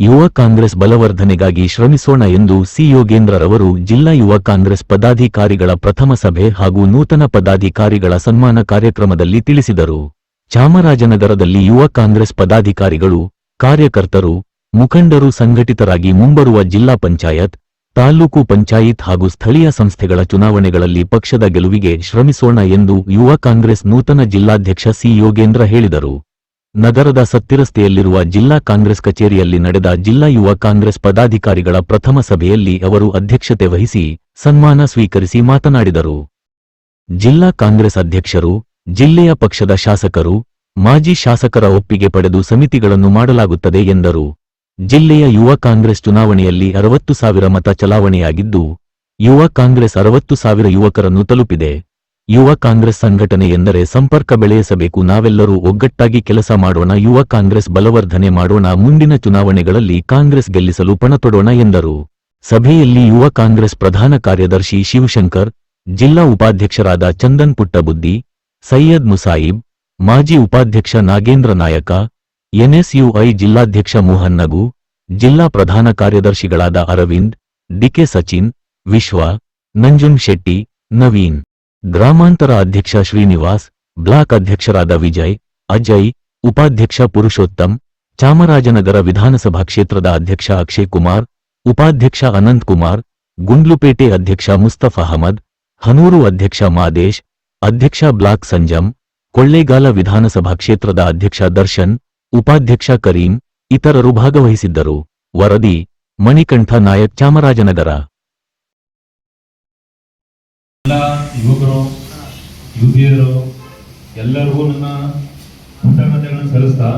ಯುವ ಕಾಂಗ್ರೆಸ್ ಬಲವರ್ಧನೆಗಾಗಿ ಶ್ರಮಿಸೋಣ ಎಂದು ಸಿ ಯೋಗೇಂದ್ರರವರು ಜಿಲ್ಲಾ ಯುವ ಕಾಂಗ್ರೆಸ್ ಪದಾಧಿಕಾರಿಗಳ ಪ್ರಥಮ ಸಭೆ ಹಾಗೂ ನೂತನ ಪದಾಧಿಕಾರಿಗಳ ಸನ್ಮಾನ ಕಾರ್ಯಕ್ರಮದಲ್ಲಿ ತಿಳಿಸಿದರು. ಚಾಮರಾಜನಗರದಲ್ಲಿ ಯುವ ಕಾಂಗ್ರೆಸ್ ಪದಾಧಿಕಾರಿಗಳು, ಕಾರ್ಯಕರ್ತರು, ಮುಖಂಡರು ಸಂಘಟಿತರಾಗಿ ಮುಂಬರುವ ಜಿಲ್ಲಾ ಪಂಚಾಯತ್ ತಾಲ್ಲೂಕು ಪಂಚಾಯತ್ ಹಾಗೂ ಸ್ಥಳೀಯ ಸಂಸ್ಥೆಗಳ ಚುನಾವಣೆಗಳಲ್ಲಿ ಪಕ್ಷದ ಗೆಲುವಿಗೆ ಶ್ರಮಿಸೋಣ ಎಂದು ಯುವ ಕಾಂಗ್ರೆಸ್ ನೂತನ ಜಿಲ್ಲಾಧ್ಯಕ್ಷ ಸಿ ಯೋಗೇಂದ್ರ ಹೇಳಿದರು. ನಗರದ ಸತ್ತಿರಸ್ತೆಯಲ್ಲಿರುವ ಜಿಲ್ಲಾ ಕಾಂಗ್ರೆಸ್ ಕಚೇರಿಯಲ್ಲಿ ನಡೆದ ಜಿಲ್ಲಾ ಯುವ ಕಾಂಗ್ರೆಸ್ ಪದಾಧಿಕಾರಿಗಳ ಪ್ರಥಮ ಸಭೆಯಲ್ಲಿ ಅವರು ಅಧ್ಯಕ್ಷತೆ ವಹಿಸಿ ಸನ್ಮಾನ ಸ್ವೀಕರಿಸಿ ಮಾತನಾಡಿದರು. ಜಿಲ್ಲಾ ಕಾಂಗ್ರೆಸ್ ಅಧ್ಯಕ್ಷರು, ಜಿಲ್ಲೆಯ ಪಕ್ಷದ ಶಾಸಕರು, ಮಾಜಿ ಶಾಸಕರ ಒಪ್ಪಿಗೆ ಪಡೆದು ಸಮಿತಿಗಳನ್ನು ಮಾಡಲಾಗುತ್ತದೆ ಎಂದರು. ಜಿಲ್ಲೆಯ ಯುವ ಕಾಂಗ್ರೆಸ್ ಚುನಾವಣೆಯಲ್ಲಿ ಅರವತ್ತು ಸಾವಿರ ಮತ ಚಲಾವಣೆಯಾಗಿದ್ದು, ಯುವ ಕಾಂಗ್ರೆಸ್ ಅರವತ್ತು ಸಾವಿರ ಯುವಕರನ್ನು ತಲುಪಿದೆ. ಯುವ ಕಾಂಗ್ರೆಸ್ ಸಂಘಟನೆ ಎಂದರೆ ಸಂಪರ್ಕ ಬೆಳೆಸಬೇಕು. ನಾವೆಲ್ಲರೂ ಒಗ್ಗಟ್ಟಾಗಿ ಕೆಲಸ ಮಾಡೋಣ, ಯುವ ಕಾಂಗ್ರೆಸ್ ಬಲವರ್ಧನೆ ಮಾಡೋಣ, ಮುಂದಿನ ಚುನಾವಣೆಗಳಲ್ಲಿ ಕಾಂಗ್ರೆಸ್ ಗೆಲ್ಲಿಸಲು ಪಣತೊಡೋಣ ಎಂದರು. ಸಭೆಯಲ್ಲಿ ಯುವ ಕಾಂಗ್ರೆಸ್ ಪ್ರಧಾನ ಕಾರ್ಯದರ್ಶಿ ಶಿವಶಂಕರ್, ಜಿಲ್ಲಾ ಉಪಾಧ್ಯಕ್ಷರಾದ ಚಂದನ್ ಪುಟ್ಟಬುದ್ದಿ, ಸೈಯದ್ ಮುಸಾಯಿಬ್, ಮಾಜಿ ಉಪಾಧ್ಯಕ್ಷ ನಾಗೇಂದ್ರ ನಾಯಕ, ಎನ್ಎಸ್ಯುಐ ಜಿಲ್ಲಾಧ್ಯಕ್ಷ ಮೋಹನ್ ನಗು, ಜಿಲ್ಲಾ ಪ್ರಧಾನ ಕಾರ್ಯದರ್ಶಿಗಳಾದ ಅರವಿಂದ್ ಡಿಕೆ ಸಚಿನ್, ವಿಶ್ವ ನಂಜುನ್ ಶೆಟ್ಟಿ, ನವೀನ್. ಗ್ರಾಮಾಂತರ ಅಧ್ಯಕ್ಷ ಶ್ರೀನಿವಾಸ್ ಬ್ಲಾಕ್ ಅಧ್ಯಕ್ಷರಾದ ವಿಜಯ್ ಅಜಯ್ ಉಪಾಧ್ಯಕ್ಷ ಪುರುಷೋತ್ತಮ್ ಚಾಮರಾಜನಗರ ವಿಧಾನಸಭಾ ಕ್ಷೇತ್ರದ ಅಧ್ಯಕ್ಷ ಅಕ್ಷಯ್ ಕುಮಾರ್ ಉಪಾಧ್ಯಕ್ಷ ಅನಂತ್ ಕುಮಾರ್ ಗುಂಡ್ಲುಪೇಟೆ ಅಧ್ಯಕ್ಷ ಮುಸ್ತಫ ಅಹಮದ್ ಹನೂರು ಅಧ್ಯಕ್ಷ ಮಾದೇಶ್ ಅಧ್ಯಕ್ಷ ಬ್ಲಾಕ್ ಸಂಜಮ್ ಕೊಳ್ಳೇಗಾಲ ವಿಧಾನಸಭಾ ಕ್ಷೇತ್ರದ ಅಧ್ಯಕ್ಷ ದರ್ಶನ್ ಉಪಾಧ್ಯಕ್ಷ ಕರೀಂ ಇತರರು ಭಾಗವಹಿಸಿದ್ದರು ವರದಿ ಮಣಿಕಂಠ ನಾಯಕ್ ಚಾಮರಾಜನಗರ ಎಲ್ಲ ಯುವಕರು, ಯುವತಿಯರು, ಎಲ್ಲರಿಗೂ ನನ್ನ ಕೃತಜ್ಞತೆಗಳನ್ನು ಸಲ್ಲಿಸ್ತಾ,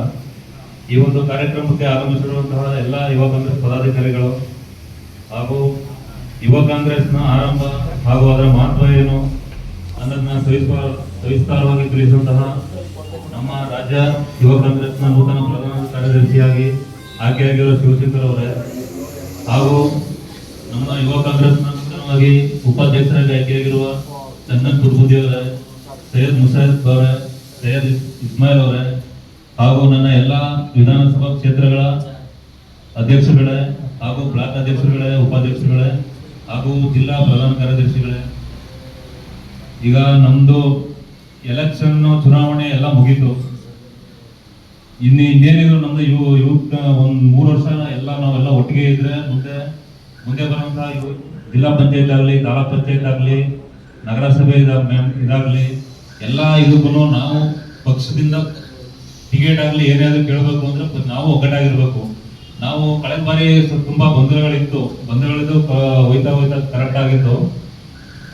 ಈ ಒಂದು ಕಾರ್ಯಕ್ರಮಕ್ಕೆ ಆಗಮಿಸಿರುವಂತಹ ಎಲ್ಲ ಯುವ ಕಾಂಗ್ರೆಸ್ ಪದಾಧಿಕಾರಿಗಳು ಹಾಗೂ ಯುವ ಕಾಂಗ್ರೆಸ್ನ ಆರಂಭ ಹಾಗೂ ಅದರ ಮಹತ್ವ ಏನು ಅನ್ನೋದನ್ನ ಸವಿಸ್ತಾರ ಸವಿಸ್ತಾರವಾಗಿ ತಿಳಿಸುವಂತಹ ನಮ್ಮ ರಾಜ್ಯ ಯುವ ಕಾಂಗ್ರೆಸ್ನ ನೂತನ ಪ್ರಧಾನ ಕಾರ್ಯದರ್ಶಿಯಾಗಿ ಆಯ್ಕೆಯಾಗಿರುವ ಶಿವಶಂಕರ್ ಅವರೇ ಹಾಗೂ ನಮ್ಮ ಯುವ ಕಾಂಗ್ರೆಸ್ನ ನೂತನವಾಗಿ ಉಪಾಧ್ಯಕ್ಷರಾಗಿ ಆಯ್ಕೆಯಾಗಿರುವ ಚಂದನ್ ಕುರ್ಬುದಿ ಅವರ, ಸೈಯದ್ ಮುಸಾಯದ್ ಅವರ, ಸೈಯದ್ ಇಸ್- ಇಸ್ಮಾಯಿಲ್ ಅವರ, ಹಾಗೂ ನನ್ನ ಎಲ್ಲ ವಿಧಾನಸಭಾ ಕ್ಷೇತ್ರಗಳ ಅಧ್ಯಕ್ಷರುಗಳೇ, ಹಾಗೂ ಬ್ಲಾಕ್ ಅಧ್ಯಕ್ಷರುಗಳೇ, ಉಪಾಧ್ಯಕ್ಷರುಗಳೇ, ಹಾಗೂ ಜಿಲ್ಲಾ ಪ್ರಧಾನ ಕಾರ್ಯದರ್ಶಿಗಳೇ, ಈಗ ನಮ್ದು ಎಲೆಕ್ಷನ್ ಚುನಾವಣೆ ಎಲ್ಲ ಮುಗೀತು. ಇನ್ನು ಇನ್ನೇನಿದ್ರು ನಮ್ದು ಯುವ ಇವಕ್ಕ ಒಂದು ಮೂರು ವರ್ಷ ಎಲ್ಲ ನಾವೆಲ್ಲ ಒಟ್ಟಿಗೆ ಇದ್ರೆ ಮುಂದೆ ಮುಂದೆ ಬರುವಂತಹ ಇವು ಜಿಲ್ಲಾ ಪಂಚಾಯತ್ ಆಗಲಿ, ತಾಲೂಕ್ ಪಂಚಾಯತ್ ಆಗಲಿ, ನಗರಸಭೆ ಇದಾಗಲಿ, ಎಲ್ಲ ಇದಕ್ಕೂ ನಾವು ಪಕ್ಷದಿಂದ ಟಿಕೆಟ್ ಆಗಲಿ ಏನಾದರೂ ಕೇಳಬೇಕು ಅಂದ್ರೆ ನಾವು ಒಗ್ಗಟ್ಟಾಗಿರ್ಬೇಕು. ನಾವು ಕಳೆದ ಬಾರಿ ತುಂಬ ಗೊಂದಲಗಳಿತ್ತು. ಗೊಂದಲಗಳಿದ್ದು ಹೋಯ್ತಾ ಹೋಯ್ತಾ ಕರೆಕ್ಟ್ ಆಗಿತ್ತು.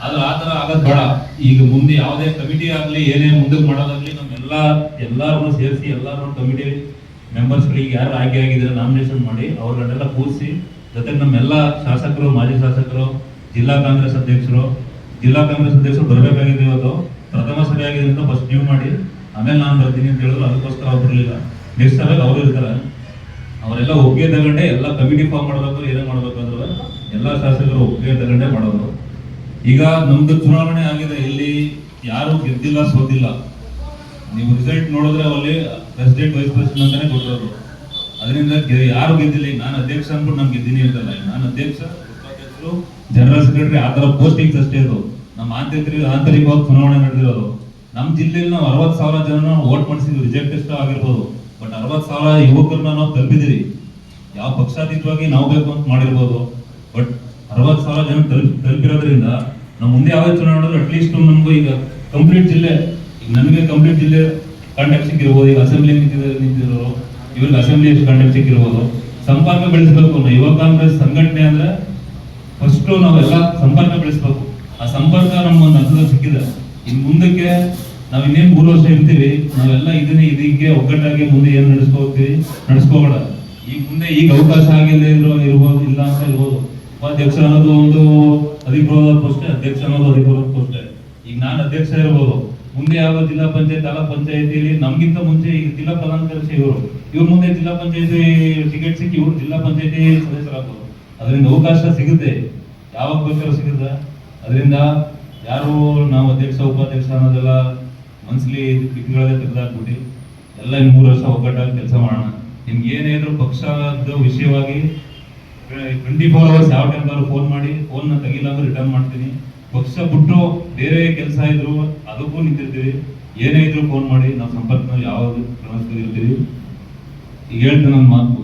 ಆದ್ರೆ ಆ ಥರ ಆಗೋದು ಬೇಡ. ಈಗ ಮುಂದೆ ಯಾವುದೇ ಕಮಿಟಿ ಆಗಲಿ, ಏನೇ ಮುಂದಕ್ಕೆ ನಮ್ಮ ಎಲ್ಲ ಎಲ್ಲರನ್ನು ಸೇರಿಸಿ ಎಲ್ಲರೂ ಕಮಿಟಿ ಮೆಂಬರ್ಸ್ಗಳಿಗೆ ಯಾರು ಆಯ್ಕೆ ಆಗಿದ್ದಾರೆ ನಾಮಿನೇಷನ್ ಮಾಡಿ, ಅವ್ರನ್ನೆಲ್ಲ ಕೂರಿಸಿ ಜೊತೆಗೆ ನಮ್ಮೆಲ್ಲ ಶಾಸಕರು, ಮಾಜಿ ಶಾಸಕರು, ಜಿಲ್ಲಾ ಕಾಂಗ್ರೆಸ್ ಅಧ್ಯಕ್ಷರು, ಜಿಲ್ಲಾ ಕಾಂಗ್ರೆಸ್ ಅಧ್ಯಕ್ಷರು ಬರಬೇಕಾಗಿದೆ ಇವತ್ತು. ಪ್ರಥಮ ಸಭೆ ಆಗಿದೆ ಅಂತ ಫಸ್ಟ್ ನೀವು ಮಾಡಿ. ಆಮೇಲೆ ನಾನು ಬರ್ತೀನಿ ಅಂತ ಹೇಳಿದ್ರು. ಅದಕ್ಕೋಸ್ಕರ ಅವ್ರು ಬರಲಿಲ್ಲ. ನೆಕ್ಸ್ಟ್ ಸಭೆಗೆ ಅವರು ಇರ್ತಾರೆ. ಅವರೆಲ್ಲ ಒಪ್ಪಿಗೆ ತಗೊಂಡೆ. ಎಲ್ಲ ಕಮಿಟಿ ಫಾರ್ಮ್ ಮಾಡಬೇಕು, ಏನೇ ಮಾಡಬೇಕು ಅಂದ್ರೆ. ಎಲ್ಲ ಶಾಸಕರು ಒಪ್ಪಿಗೆ ತಗೊಂಡೆ ಮಾಡೋದು ಈಗ ನಮ್ದು ಚುನಾವಣೆ ಆಗಿದೆ. ಇಲ್ಲಿ ಯಾರು ಗೆದ್ದಿಲ್ಲ, ಸೋತಿಲ್ಲ. ನೀವು ರಿಸಲ್ಟ್ ನೋಡಿದ್ರೆ ಅಲ್ಲಿ ಪ್ರೆಸಿಡೆಂಟ್ ವೈಸ್ ಪ್ರೆಸಿಡೆಂಟ್ ಅಂತಾನೆ ಕೊಟ್ಟಿರೋದು. ಅದರಿಂದ ಯಾರು ಗೆದ್ದಿಲ್ಲ? ನಾನು ಅಧ್ಯಕ್ಷ ಅಂದ್ಬಿಟ್ಟು ನಮ್ಗೆ ಗೆದ್ದೀನಿ ಅಂತಲ್ಲ. ನಾನು ಅಧ್ಯಕ್ಷ, ಉಪಾಧ್ಯಕ್ಷರು, ಜನರಲ್ ಸೆಕ್ರೆಟರಿ, ಆ ತರ ಪೋಸ್ಟಿಂಗ್ಸ್ ಅಷ್ಟೇ ಇರೋದು. ನಮ್ಮ ಆಂತರಿಕ ಆಂತರಿಕವಾಗಿ ಚುನಾವಣೆ ನಡೆದಿರೋದು. ನಮ್ಮ ಜಿಲ್ಲೆಯಲ್ಲಿ ನಾವು ಅರವತ್ತು ಸಾವಿರ ಜನ ವೋಟ್ ಮಾಡಿಸಿದ್ವಿ. ರಿಜೆಕ್ಟ್ ಎಷ್ಟು ಆಗಿರ್ಬೋದು. ಬಟ್ ಅರವತ್ತು ಸಾವಿರ ಯುವಕರನ್ನ ನಾವು ತಲುಪಿದಿರಿ ಯಾವ ಪಕ್ಷಾತೀತವಾಗಿ ನಾವು ಬೇಕು ಅಂತ ಮಾಡಿರ್ಬೋದು. ಬಟ್ ಅರವತ್ತು ಸಾವಿರ ಜನ ತಲುಪಿ, ತಲುಪಿರೋದ್ರಿಂದ ನಾವು ಮುಂದೆ ಯಾವ ಚುನಾವಣೆ ಅಟ್ಲೀಸ್ಟ್ ನಮಗೂ ಈಗ ಕಂಪ್ಲೀಟ್ ಜಿಲ್ಲೆ, ಈಗ ನನಗೆ ಕಂಪ್ಲೀಟ್ ಜಿಲ್ಲೆ ಕಾಂಟ್ಯಾಕ್ಟ್ ಸಿಕ್ಕಿರ್ಬೋದು ಈಗ ಅಸೆಂಬ್ಲಿ ನಿಂತಿರೋರು. ಇವ್ರಿಗೆ ಅಸೆಂಬ್ಲಿ ಕಂಡಕ್ಟ್ ಸಿಕ್ಕಿರ್ಬೋದು. ಸಂಪರ್ಕ ಬೆಳೆಸಬೇಕು ಯುವ ಕಾಂಗ್ರೆಸ್ ಸಂಘಟನೆ ಅಂದ್ರೆ ಫಸ್ಟ್ ನಾವೆಲ್ಲ ಸಂಪರ್ಕ ಬೆಳೆಸ್ಬೇಕು. ಆ ಸಂಪರ್ಕ ನಮ್ಮ ಒಂದು ಹಂತದಲ್ಲಿ ಸಿಕ್ಕಿದೆ. ಇನ್ ಮುಂದಕ್ಕೆ ನಾವ್ ಇನ್ನೇನ್ ಮೂರು ವರ್ಷ ಇರ್ತೀವಿ, ನಾವೆಲ್ಲ ಇದನ್ನ ಇದಕ್ಕೆ ಒಗ್ಗಟ್ಟಾಗಿ ಮುಂದೆ ಏನ್ ನಡೆಸ್ಕೋತೀವಿ, ನಡೆಸ್ಕೋಬೇಡ. ಈಗ ಮುಂದೆ ಈಗ ಅವಕಾಶ ಆಗಿಲ್ಲ ಇರೋ ಇರ್ಬೋದು, ಇಲ್ಲ ಅಂತ ಇರ್ಬೋದು. ಉಪಾಧ್ಯಕ್ಷ ಅನ್ನೋದು ಒಂದು ಅಧಿಕೃತ ಪೋಸ್ಟ್, ಅಧ್ಯಕ್ಷ ಅನ್ನೋದು ಅಧಿಕೃತ ಪೋಸ್ಟ್. ಈಗ ನಾನು ಅಧ್ಯಕ್ಷ ಇರ್ಬೋದು. ಮುಂದೆ ಯಾವ ಜಿಲ್ಲಾ ಪಂಚಾಯತ್, ತಾಲೂಕ್ ಪಂಚಾಯತಿಯಲ್ಲಿ ನಮ್ಗಿಂತ ಮುಂಚೆ ಈಗ ಜಿಲ್ಲಾ ಪದಾಧಿಕಾರಿ ಇವರು. ಇವ್ರ ಮುಂದೆ ಜಿಲ್ಲಾ ಪಂಚಾಯತಿ ಟಿಕೆಟ್ ಸಿಕ್ಕಿ ಇವರು ಜಿಲ್ಲಾ ಪಂಚಾಯತಿ ಸದಸ್ಯರಾಗ್ಬೋದು. ಅದರಿಂದ ಅವಕಾಶ ಸಿಗುತ್ತೆ. ಯಾವಾಗ ಬೇಕಾದ್ರೂ ಸಿಗುತ್ತೆ? ಅದರಿಂದ ಯಾರು ನಾವು ಅಧ್ಯಕ್ಷ, ಉಪಾಧ್ಯಕ್ಷ ಅನ್ನೋದೆಲ್ಲ ಮನ್ಸ್ಲಿ ಬಿಟ್ಟಿಗಳೇ ತೆಗೆದಾಕ್ಬಿಟ್ಟು ಎಲ್ಲ ಇನ್ನು ಮೂರು ವರ್ಷ ಒಗ್ಗಟ್ಟಾಗಿ ಕೆಲಸ ಮಾಡೋಣ. ನಿಮ್ಗೆ ಏನೇನು ಪಕ್ಷದ ವಿಷಯವಾಗಿ ಟ್ವೆಂಟಿ ಫೋರ್ ಅವರ್ಸ್ ಯಾವ ಟೈಮ್ ಫೋನ್ ಮಾಡಿ ಫೋನ್ ತೆಗಿಲ್ಲ ಅಂದ್ರೆ ರಿಟರ್ನ್ ಮಾಡ್ತೀನಿ. ಪಕ್ಷ ಬಿಟ್ಟು ಬೇರೆ ಕೆಲಸ ಇದ್ರು ಅದಕ್ಕೂ ನಿಂತಿರ್ತೀವಿ ಏನೇ ಇದ್ರು ಫೋನ್ ಮಾಡಿ, ನಾವು ಸಂಪರ್ಕ ಯಾವಾಗ ಕ್ರಮಿಸ್ತೀವಿ ಈಗ ಹೇಳ್ತೇನೆ ನನ್ನ ಮಾತು.